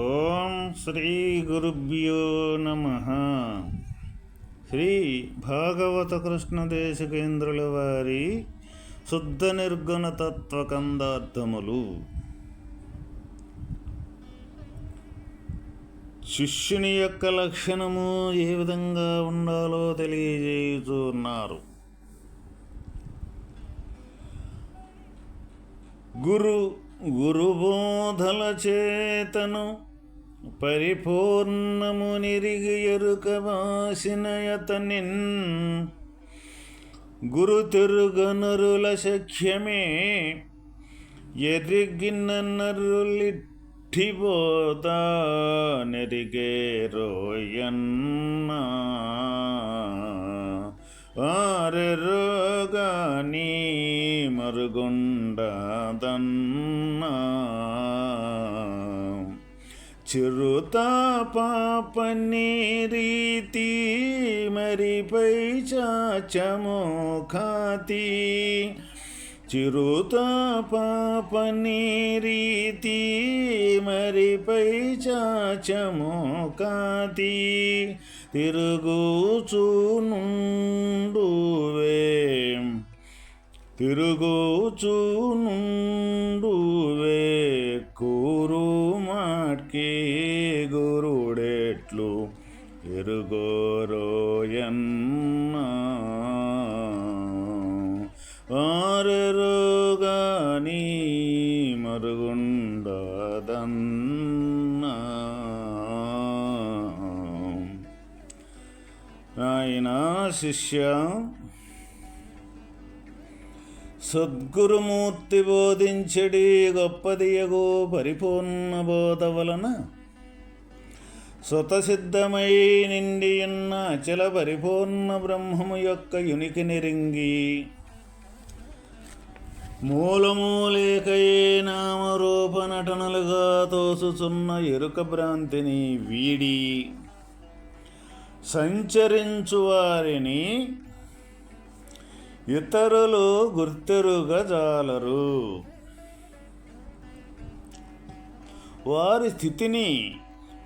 ఓం శ్రీ గురుభ్యో నమ. శ్రీ భాగవత కృష్ణ దేశకేంద్రుల వారి శుద్ధ నిర్గుణ తత్వ కందార్థములు. శిష్యుని యొక్క లక్షణము ఏ విధంగా ఉండాలో తెలియజేయుచున్నారు గురు గురుబోధల చేతను పరిపూర్ణము నిరిగి ఎరుక వాసినయతనిన్ గురు తిరుగనరుల సఖ్యమే ఎరిగిన నరులిట్టిపోతా నెరిగే రోయన్నా ఆరెరోగాని మరుగుండదన్నా చిరుత పాపని రీతి మరిపై చాచమో ఖాతి చిరుత పాపని రీతి మరిపై చాచమో కాతి తిరుగుచూనుండువే? తిరుగుచూనుండువే కూరు మాట్కి గురుడెట్లు ఎరుగోరోయన్న. ఆరరోగాని మరుగుండదన్న. శిష్య. సద్గురుమూర్తి బోధించడి గొప్పదియగో పరిపూర్ణ బోధ వలన స్వతసిద్ధమై నిండి ఉన్న అచల పరిపూర్ణ బ్రహ్మము యొక్క యునికి నిరింగి. మూలమూలేకయే నామరూప నటనలుగా తోసుచున్న ఎరుక భ్రాంతిని వీడి. సంచరించు వారిని ఇతరులు గుర్తెరుగజాలరు వారి స్థితిని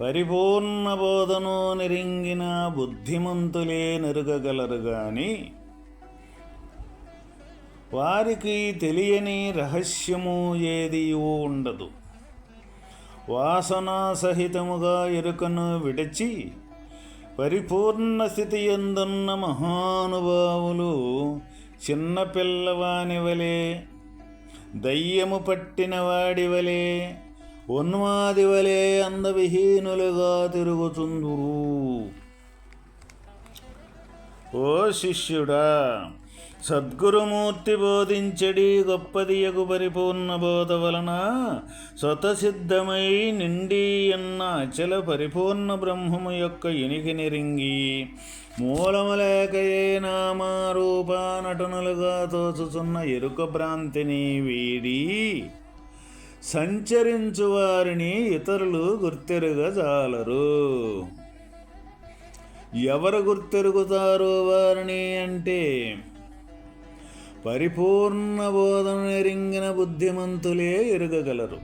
పరిపూర్ణ బోధను నెరింగిన బుద్ధిమంతులే నెరుగగలరు గాని వారికి తెలియని రహస్యము ఏది ఉండదు. వాసనా సహితముగా ఎరుకను విడిచి పరిపూర్ణ స్థితి ఎందున్న మహానుభావులు చిన్న పిల్లవాని వలె దయ్యము పట్టిన వాడి వలె ఉన్మాది వలె అందవిహీనులుగా తిరుగుతుందురు. ఓ శిష్యుడా సద్గురుమూర్తి బోధించడి గొప్పదియగు పరిపూర్ణ బోధ వలన స్వతసిద్ధమై నిండి అన్న అచల పరిపూర్ణ బ్రహ్మము యొక్క ఇనికి నిరింగి మూలములేకయే నామారూప నటనలుగా తోచుచున్న ఎరుక భ్రాంతిని వీడి సంచరించు వారిని ఇతరులు గుర్తెరుగజాలరు. ఎవరు గుర్తెరుగుతారో వారిని అంటే పరిపూర్ణ బోధన ఎరింగిన బుద్ధిమంతులే ఎరగగలరు.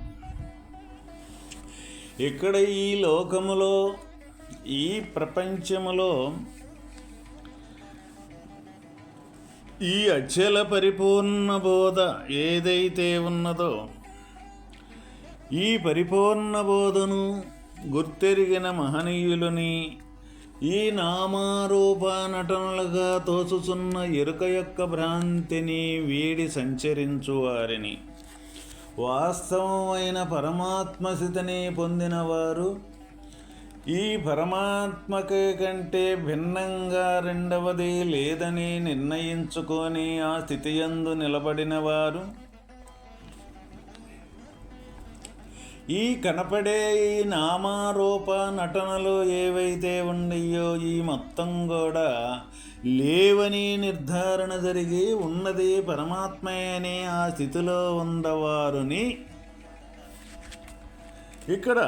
ఇక్కడ ఈ లోకములో ఈ ప్రపంచములో ఈ అచల పరిపూర్ణ బోధ ఏదైతే ఉన్నదో ఈ పరిపూర్ణ బోధను గుర్తెరిగిన మహనీయులని ఈ నామారూప నటనలుగా తోచుచున్న ఎరుక యొక్క భ్రాంతిని వీడి సంచరించు వారిని. వాస్తవమైన పరమాత్మస్థితిని పొందినవారు ఈ పరమాత్మకే కంటే భిన్నంగా రెండవది లేదని నిర్ణయించుకొని ఆ స్థితియందు నిలబడిన ఈ కనపడే ఈ నామారూప నటనలు ఏవైతే ఉన్నాయో ఈ మొత్తం కూడా లేవని నిర్ధారణ జరిగి ఉన్నది పరమాత్మే అనే ఆ స్థితిలో ఉన్నవారుని ఇక్కడ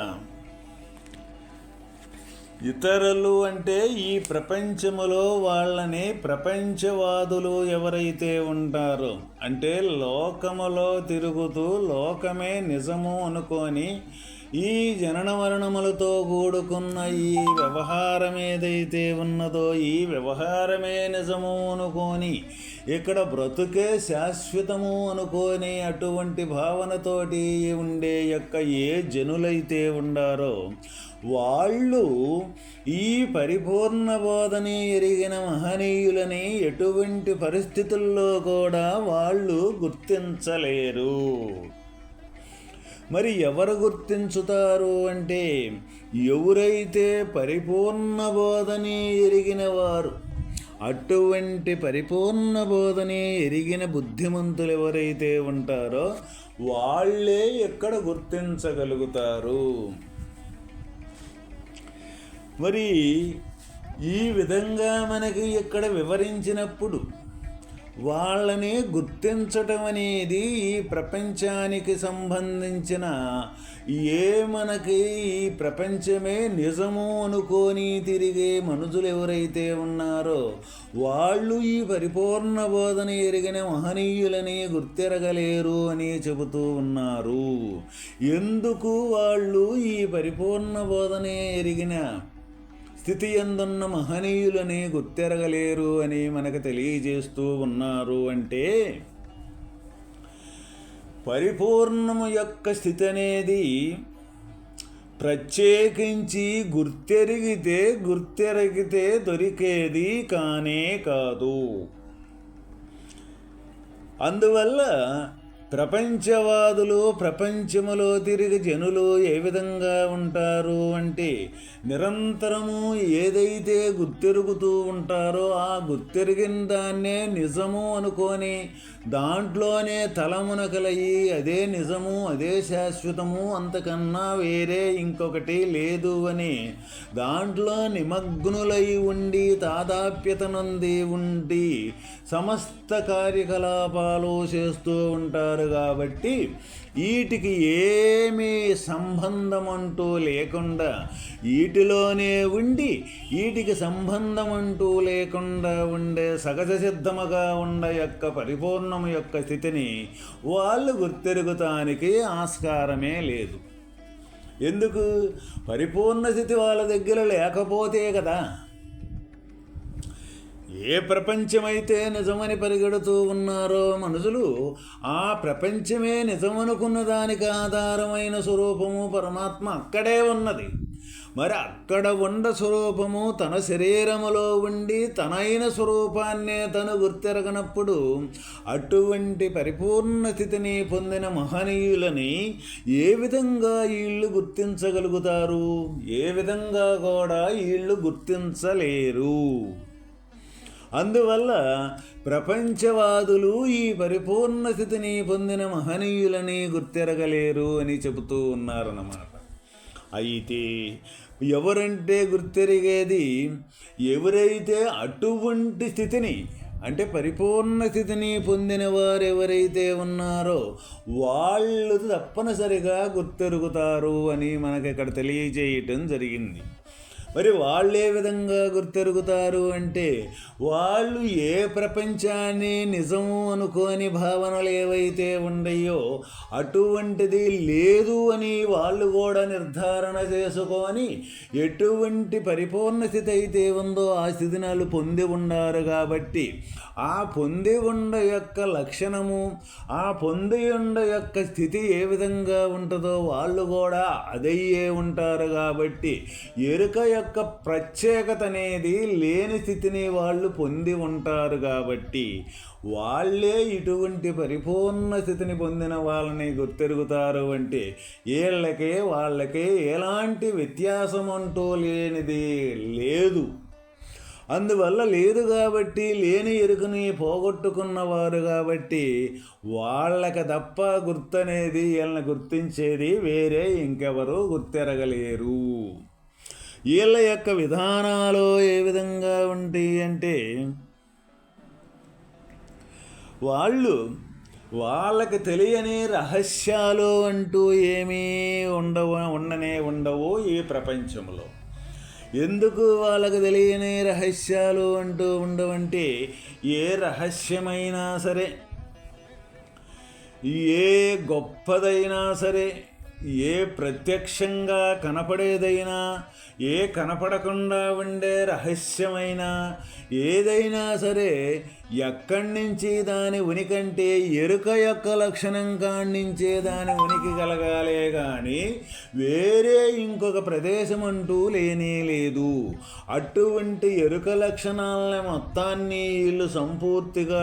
ఇతరులు అంటే ఈ ప్రపంచములో వాళ్ళని ప్రపంచవాదులు ఎవరైతే ఉంటారో అంటే లోకములో తిరుగుతూ లోకమే నిజము అనుకొని ఈ జనన మరణములతో కూడుకున్న ఈ వ్యవహారం ఏదైతే ఉన్నదో ఈ వ్యవహారమే నిజము అనుకోని ఇక్కడ బ్రతుకే శాశ్వతము అనుకోని అటువంటి భావనతోటి ఉండే యొక్క ఏ జనులైతే ఉండారో వాళ్ళు ఈ పరిపూర్ణ బోధని ఎరిగిన మహనీయులని ఎటువంటి పరిస్థితుల్లో కూడా వాళ్ళు గుర్తించలేరు. మరి ఎవరు గుర్తించుతారు అంటే ఎవరైతే పరిపూర్ణ బోధని ఎరిగిన వారు అటువంటి పరిపూర్ణ బోధని ఎరిగిన బుద్ధిమంతులు ఎవరైతే ఉంటారో వాళ్ళే ఎక్కడ గుర్తించగలుగుతారు? మరి ఈ విధంగా మనకి ఇక్కడ వివరించినప్పుడు వాళ్ళని గుర్తించటం అనేది ఈ ప్రపంచానికి సంబంధించిన ఏ మనకి ఈ ప్రపంచమే నిజము అనుకోని తిరిగే మనుషులు ఎవరైతే ఉన్నారో వాళ్ళు ఈ పరిపూర్ణ బోధన ఎరిగిన మహనీయులని గుర్తిరగలేరు అని చెబుతూ ఉన్నారు. ఎందుకు వాళ్ళు ఈ పరిపూర్ణ బోధనే ఎరిగిన స్థితి ఎందున్న మహనీయులని గుర్తెరగలేరు అని మనకు తెలియజేస్తూ ఉన్నారు అంటే పరిపూర్ణము యొక్క స్థితి అనేది ప్రత్యేకించి గుర్తెరిగితే గుర్తెరిగితే దొరికేది కానే కాదు. అందువల్ల ప్రపంచవాదులు ప్రపంచములో తిరిగి జనులు ఏ విధంగా ఉంటారు అంటే నిరంతరము ఏదైతే గుర్తెరుగుతూ ఉంటారో ఆ గుర్తెరిగిన దాన్నే నిజము అనుకొని దాంట్లోనే తలమునకలయ్యి అదే నిజము అదే శాశ్వతము అంతకన్నా వేరే ఇంకొకటి లేదు అని. దాంట్లో నిమగ్నులై ఉండి తాదాప్యతనంది ఉండి సమస్త కార్యకలాపాలు చేస్తూ ఉంటారు కాబట్టి వీటికి ఏమీ సంబంధం అంటూ లేకుండా వీటిలోనే ఉండి వీటికి సంబంధం అంటూ లేకుండా ఉండే సహజ సిద్ధముగా ఉండ యొక్క పరిపూర్ణము యొక్క స్థితిని వాళ్ళు గుర్తెరుగుతానికి ఆస్కారమే లేదు. ఎందుకు? పరిపూర్ణ స్థితి వాళ్ళ దగ్గర లేకపోతే కదా. ఏ ప్రపంచమైతే నిజమని పరిగెడుతూ ఉన్నారో మనుషులు ఆ ప్రపంచమే నిజమనుకున్న దానికి ఆధారమైన స్వరూపము పరమాత్మ అక్కడే ఉన్నది. మరి అక్కడ ఉండ స్వరూపము తన శరీరములో ఉండి తనైన స్వరూపాన్నే తను గుర్తెరగనప్పుడు అటువంటి పరిపూర్ణ స్థితిని పొందిన మహనీయులని ఏ విధంగా వీళ్ళు గుర్తించగలుగుతారు? ఏ విధంగా కూడా వీళ్ళు గుర్తించలేరు. అందువల్ల ప్రపంచవాదులు ఈ పరిపూర్ణ స్థితిని పొందిన మహనీయులని గుర్తెరగలేరు అని చెబుతూ ఉన్నారన్నమాట. అయితే ఎవరంటే గుర్తెరిగేది? ఎవరైతే అటువంటి స్థితిని అంటే పరిపూర్ణ స్థితిని పొందిన వారు ఎవరైతే ఉన్నారో వాళ్ళు తప్పనిసరిగా గుర్తెరుగుతారు అని మనకి ఇక్కడ తెలియజేయటం జరిగింది. మరి వాళ్ళు ఏ విధంగా గుర్తెరుగుతారు అంటే వాళ్ళు ఏ ప్రపంచాన్ని నిజము అనుకోని భావనలు ఏవైతే ఉండయో అటువంటిది లేదు అని వాళ్ళు కూడా నిర్ధారణ చేసుకొని ఎటువంటి పరిపూర్ణ స్థితి అయితే ఉందో ఆ స్థితిని వాళ్ళు పొంది ఉన్నారు కాబట్టి ఆ పొంది ఉండ యొక్క లక్షణము ఆ పొంది ఉండ యొక్క స్థితి ఏ విధంగా ఉంటుందో వాళ్ళు కూడా అదయ్యే ఉంటారు కాబట్టి ఎరుక యొక్క యొక్క ప్రత్యేకత అనేది లేని స్థితిని వాళ్ళు పొంది ఉంటారు కాబట్టి వాళ్ళే ఇటువంటి పరిపూర్ణ స్థితిని పొందిన వాళ్ళని గుర్తెరుగుతారు అంటే వీళ్ళకే వాళ్ళకే ఎలాంటి వ్యత్యాసం అంటూ లేనిది లేదు. అందువల్ల లేదు కాబట్టి లేని ఎరుకుని పోగొట్టుకున్నవారు కాబట్టి వాళ్ళకి తప్ప గుర్తనేది వీళ్ళని గుర్తించేది వేరే ఇంకెవరూ గుర్తెరగలేరు. వీళ్ళ యొక్క విధానాలు ఏ విధంగా ఉంటాయి అంటే వాళ్ళు వాళ్ళకి తెలియని రహస్యాలు అంటూ ఏమీ ఉండవు ఉండనే ఉండవు ఈ ప్రపంచంలో. ఎందుకు వాళ్ళకు తెలియని రహస్యాలు అంటూ ఉండవంటే ఏ రహస్యమైనా సరే ఏ గొప్పదైనా సరే ఏ ప్రత్యక్షంగా కనపడేదైనా ఏ కనపడకుండా ఉండే రహస్యమైనా ఏదైనా సరే ఎక్కడి నుంచి దాని ఉనికంటే ఎరుక యొక్క లక్షణం కాణించే దాని ఉనికి కలగాలే కానీ వేరే ఇంకొక ప్రదేశం అంటూ లేనే లేదు. అటువంటి ఎరుక లక్షణాలని మొత్తాన్ని వీళ్ళు సంపూర్తిగా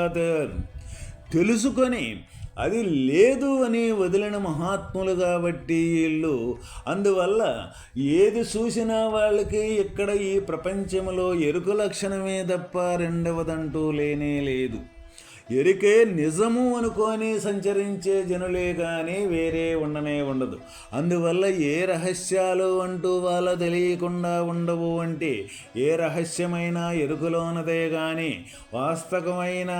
తెలుసుకొని అది లేదు అని వదిలిన మహాత్ములు కాబట్టి వీళ్ళు. అందువల్ల ఏది చూసినా వాళ్ళకి ఇక్కడ ఈ ప్రపంచంలో ఎరుకు లక్షణమే తప్ప రెండవదంటూ లేనే లేదు. ఎరికే నిజము అనుకొని సంచరించే జనులే కానీ వేరే ఉండనే ఉండదు. అందువల్ల ఏ రహస్యాలు అంటూ వాళ్ళ తెలియకుండా ఉండవు అంటే ఏ రహస్యమైన ఎరుకులోనదే కానీ వాస్తవమైన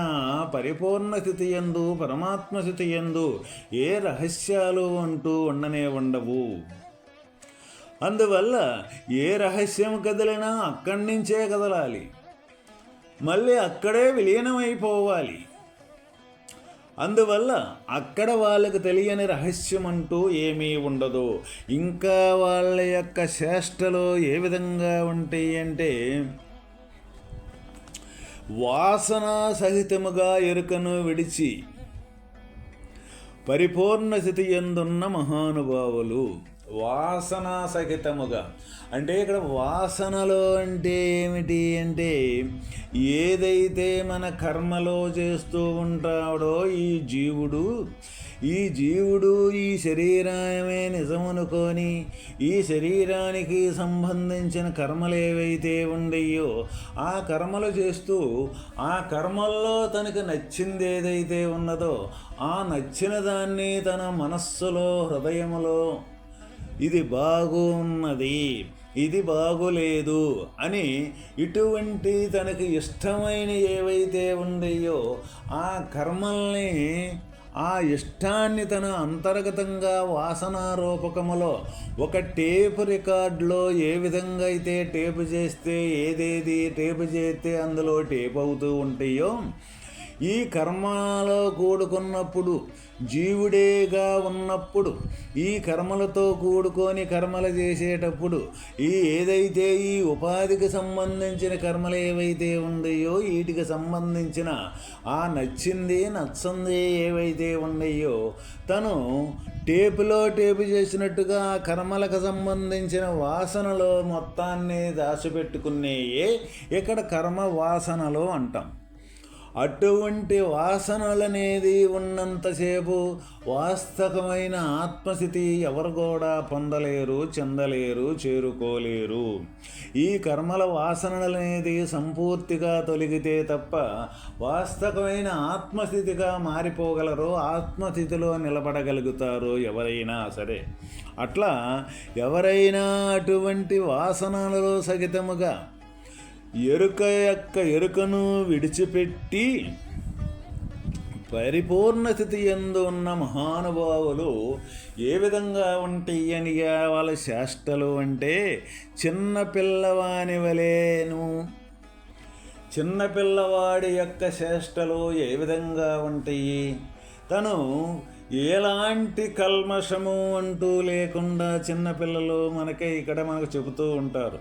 పరిపూర్ణ స్థితి ఎందు పరమాత్మ స్థితి ఎందు ఏ రహస్యాలు అంటూ ఉండనే ఉండవు. అందువల్ల ఏ రహస్యం కదిలినా అక్కడి నుంచే కదలాలి. మళ్ళీ అక్కడే విలీనమైపోవాలి. అందువల్ల అక్కడ వాళ్ళకు తెలియని రహస్యం అంటూ ఏమీ ఉండదు. ఇంకా వాళ్ళ యొక్క చేష్టలు ఏ విధంగా ఉంటాయి అంటే వాసన సహితముగా ఎరుకను విడిచి పరిపూర్ణ స్థితి ఎందున్న మహానుభావులు వాసన సహితముగా. అంటే ఇక్కడ వాసనలు అంటే ఏమిటి అంటే ఏదైతే మన కర్మలో చేస్తూ ఉంటాడో ఈ జీవుడు ఈ జీవుడు ఈ శరీరమే నిజమనుకొని ఈ శరీరానికి సంబంధించిన కర్మలు ఏవైతే ఉండయో ఆ కర్మలు చేస్తూ ఆ కర్మల్లో తనకు నచ్చింది ఏదైతే ఉన్నదో ఆ నచ్చిన దాన్ని తన మనస్సులో హృదయములో ఇది బాగున్నది ఇది బాగులేదు అని ఇటువంటి తనకు ఇష్టమైన ఏవైతే ఉన్నాయో ఆ కర్మల్ని ఆ ఇష్టాన్ని తన అంతర్గతంగా వాసనారూపకములో ఒక టేపు రికార్డులో ఏ విధంగా అయితే టేపు చేస్తే ఏదేది టేపు చేస్తే అందులో టేప్ అవుతూ ఉంటాయో ఈ కర్మలో కూడుకున్నప్పుడు జీవుడేగా ఉన్నప్పుడు ఈ కర్మలతో కూడుకొని కర్మలు చేసేటప్పుడు ఈ ఏదైతే ఈ ఉపాధికి సంబంధించిన కర్మలు ఏవైతే ఉన్నాయో వీటికి సంబంధించిన ఆ నచ్చింది నచ్చంది ఏవైతే ఉన్నాయో తను టేపులో టేపు చేసినట్టుగా ఆ కర్మలకు సంబంధించిన వాసనలో మొత్తాన్ని దాచిపెట్టుకునేయే ఇక్కడ కర్మ వాసనలు అంటాం. అటువంటి వాసనలనేది ఉన్నంతసేపు వాస్తవమైన ఆత్మస్థితి ఎవరు కూడా పొందలేరు చెందలేరు చేరుకోలేరు. ఈ కర్మల వాసనలనేది సంపూర్తిగా తొలగితే తప్ప వాస్తవమైన ఆత్మస్థితిగా మారిపోగలరు ఆత్మస్థితిలో నిలబడగలుగుతారు ఎవరైనా సరే. అట్లా ఎవరైనా అటువంటి వాసనలలో సగితముగా ఎరుక యొక్క ఎరుకను విడిచిపెట్టి పరిపూర్ణ స్థితి ఎందు ఉన్న మహానుభావులు ఏ విధంగా ఉంటాయి అని వాళ్ళ చేష్టలు అంటే చిన్న పిల్లవాని వలెను చిన్న పిల్లవాడి యొక్క చేష్టలు ఏ విధంగా ఉంటాయి? తను ఎలాంటి కల్మషము అంటూ లేకుండా చిన్నపిల్లలు మనకే ఇక్కడ మనకు చెబుతూ ఉంటారు.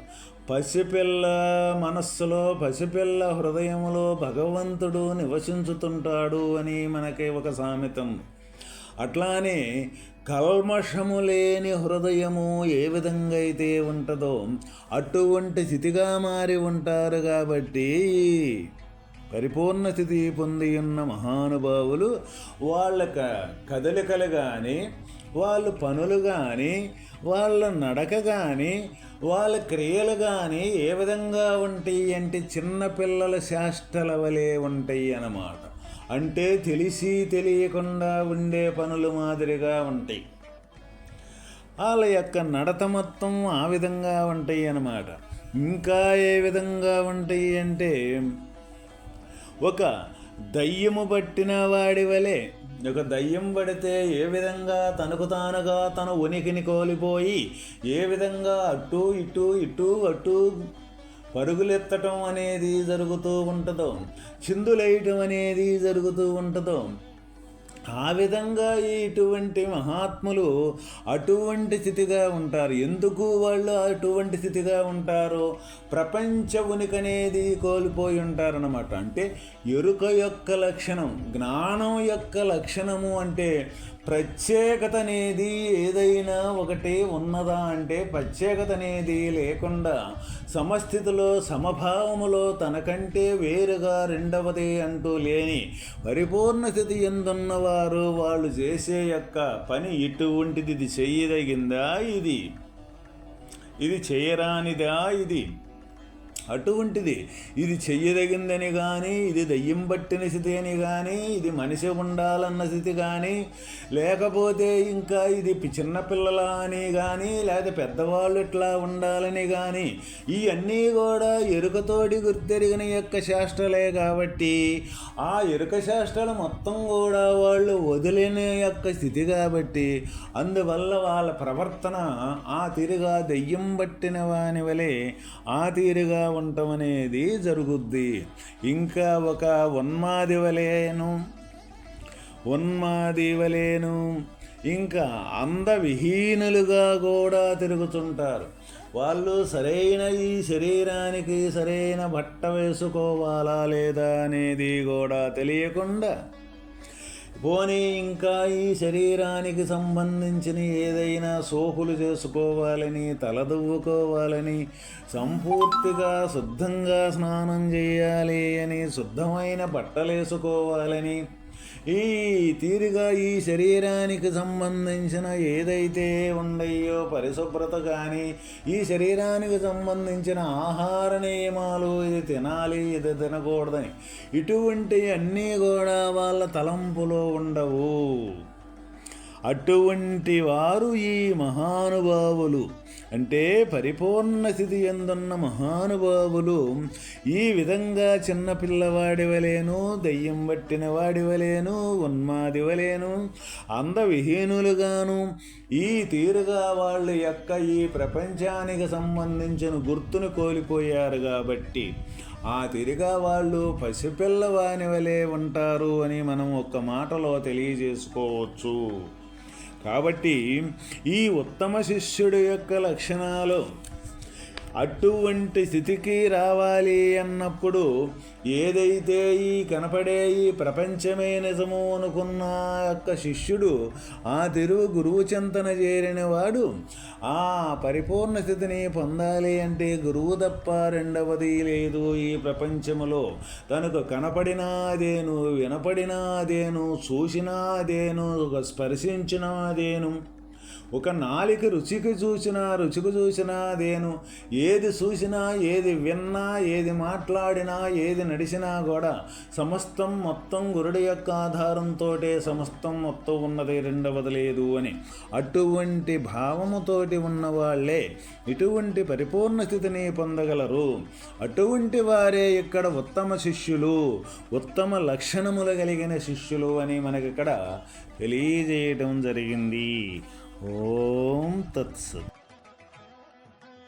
పసిపిల్ల మనస్సులో పసిపిల్ల హృదయంలో భగవంతుడు నివసించుతుంటాడు అని మనకి ఒక సామెతం. అట్లానే కల్మషము లేని హృదయము ఏ విధంగా అయితే ఉంటుందో అటువంటి స్థితిగా మారి ఉంటారు కాబట్టి పరిపూర్ణ స్థితి పొంది ఉన్న మహానుభావులు వాళ్ళ క- కదలికలు కానీ వాళ్ళ పనులు కానీ వాళ్ళ నడక కానీ వాళ్ళ క్రియలు కానీ ఏ విధంగా ఉంటాయి అంటే చిన్నపిల్లల శాస్త్రల వలె ఉంటాయి అన్నమాట. అంటే తెలిసి తెలియకుండా ఉండే పనులు మాదిరిగా ఉంటాయి. వాళ్ళ యొక్క నడత మొత్తం ఆ విధంగా ఉంటాయి అన్నమాట. ఇంకా ఏ విధంగా ఉంటాయి అంటే ఒక దయ్యము పట్టిన వాడి వలె ఒక దయ్యం పడితే ఏ విధంగా తనకు తానుగా తన ఉనికిని కోల్పోయి ఏ విధంగా అటు ఇటు ఇటు అటు పరుగులెత్తటం అనేది జరుగుతూ ఉంటుందో చిందులేయటం అనేది జరుగుతూ ఉంటుందో ఆ విధంగా ఇటువంటి మహాత్ములు అటువంటి స్థితిగా ఉంటారు. ఎందుకు వాళ్ళు అటువంటి స్థితిగా ఉంటారు? ప్రపంచ ఉనికి అనేది కోల్పోయి ఉంటారన్నమాట. అంటే ఎరుక యొక్క లక్షణం జ్ఞానం యొక్క లక్షణము అంటే ప్రత్యేకత అనేది ఏదైనా ఒకటి ఉన్నదా అంటే ప్రత్యేకత అనేది లేకుండా సమస్థితిలో సమభావములో తనకంటే వేరుగా రెండవది అంటూ లేని పరిపూర్ణ స్థితి ఎందున్నవారు వాళ్ళు చేసే యొక్క పని ఇటువంటిది ఇది చేయదగిందా ఇది? ఇది చేయరానిదా ఇది? అటువంటిది. ఇది చెయ్యదగిందని కానీ ఇది దయ్యం పట్టిన స్థితి అని కానీ ఇది మనిషి ఉండాలన్న స్థితి కానీ లేకపోతే ఇంకా ఇది చిన్నపిల్లల అని కానీ లేదా పెద్దవాళ్ళు ఇట్లా ఉండాలని కానీ ఇవన్నీ కూడా ఎరుకతోటి గుర్తెరిగిన యొక్క శాస్త్రలే కాబట్టి ఆ ఎరుక శాస్త్రాలు మొత్తం కూడా వాళ్ళు వదిలిన యొక్క స్థితి కాబట్టి అందువల్ల వాళ్ళ ప్రవర్తన ఆ తీరుగా దెయ్యం పట్టిన వాని వలె ఆ తీరుగా ఉండటం అనేది జరుగుద్ది. ఇంకా ఒక ఉన్మాది వలేను. ఉన్మాది వలేను. ఇంకా అందవిహీనులుగా కూడా తిరుగుతుంటారు. వాళ్ళు సరైన ఈ శరీరానికి సరైన బట్ట వేసుకోవాలా లేదా అనేది కూడా తెలియకుండా పోనీ ఇంకా ఈ శరీరానికి సంబంధించిన ఏదైనా సోకులు చేసుకోవాలని తలదువ్వుకోవాలని సంపూర్తిగా శుద్ధంగా స్నానం చేయాలి అని శుద్ధమైన బట్టలేసుకోవాలని ఈ తీరుగా ఈ శరీరానికి సంబంధించిన ఏదైతే ఉండయో పరిశుభ్రత కానీ ఈ శరీరానికి సంబంధించిన ఆహార నియమాలు ఇది తినాలి ఇది తినకూడదని ఇటువంటి అన్నీ కూడా వాళ్ళ తలంపులో ఉండవు. అటువంటి వారు ఈ మహానుభావులు అంటే పరిపూర్ణ స్థితి ఎందున్న మహానుభావులు ఈ విధంగా చిన్న పిల్లవాడివలేను దయ్యం పట్టిన వాడివలేను ఉన్మాదివలేను ఉన్మాది అందవిహీనులుగాను. ఈ తీరుగా వాళ్ళ యొక్క ఈ ప్రపంచానికి సంబంధించిన గుర్తును కోల్పోయారు కాబట్టి ఆ తిరిగా వాళ్ళు పసిపిల్లవాని వలె ఉంటారు అని మనం ఒక్క మాటలో తెలియజేసుకోవచ్చు. కాబట్టి ఈ ఉత్తమ శిష్యుడి యొక్క లక్షణాలు అటువంటి స్థితికి రావాలి అన్నప్పుడు ఏదైతే ఈ కనపడే ఈ ప్రపంచమే నిజము అనుకున్న యొక్క శిష్యుడు ఆ తిరుగు గురువు చింతన చేరినవాడు ఆ పరిపూర్ణ స్థితిని పొందాలి అంటే గురువు తప్ప రెండవది లేదు ఈ ప్రపంచములో. తనకు కనపడినాదేను వినపడినాదేను చూసినాదేను స్పర్శించినాదేను ఒక నాలిక రుచికి చూసినా రుచికి చూసినా దేను ఏది చూసినా ఏది విన్నా ఏది మాట్లాడినా ఏది నడిచినా కూడా సమస్తం మొత్తం గురుడి యొక్క ఆధారంతో సమస్తం మొత్తం ఉన్నది రెండవది లేదు అని. అటువంటి భావముతోటి ఉన్నవాళ్ళే ఇటువంటి పరిపూర్ణ స్థితిని పొందగలరు. అటువంటి వారే ఇక్కడ ఉత్తమ శిష్యులు ఉత్తమ లక్షణములు కలిగిన శిష్యులు అని మనకిక్కడ తెలియజేయటం జరిగింది. ఓం తత్సత్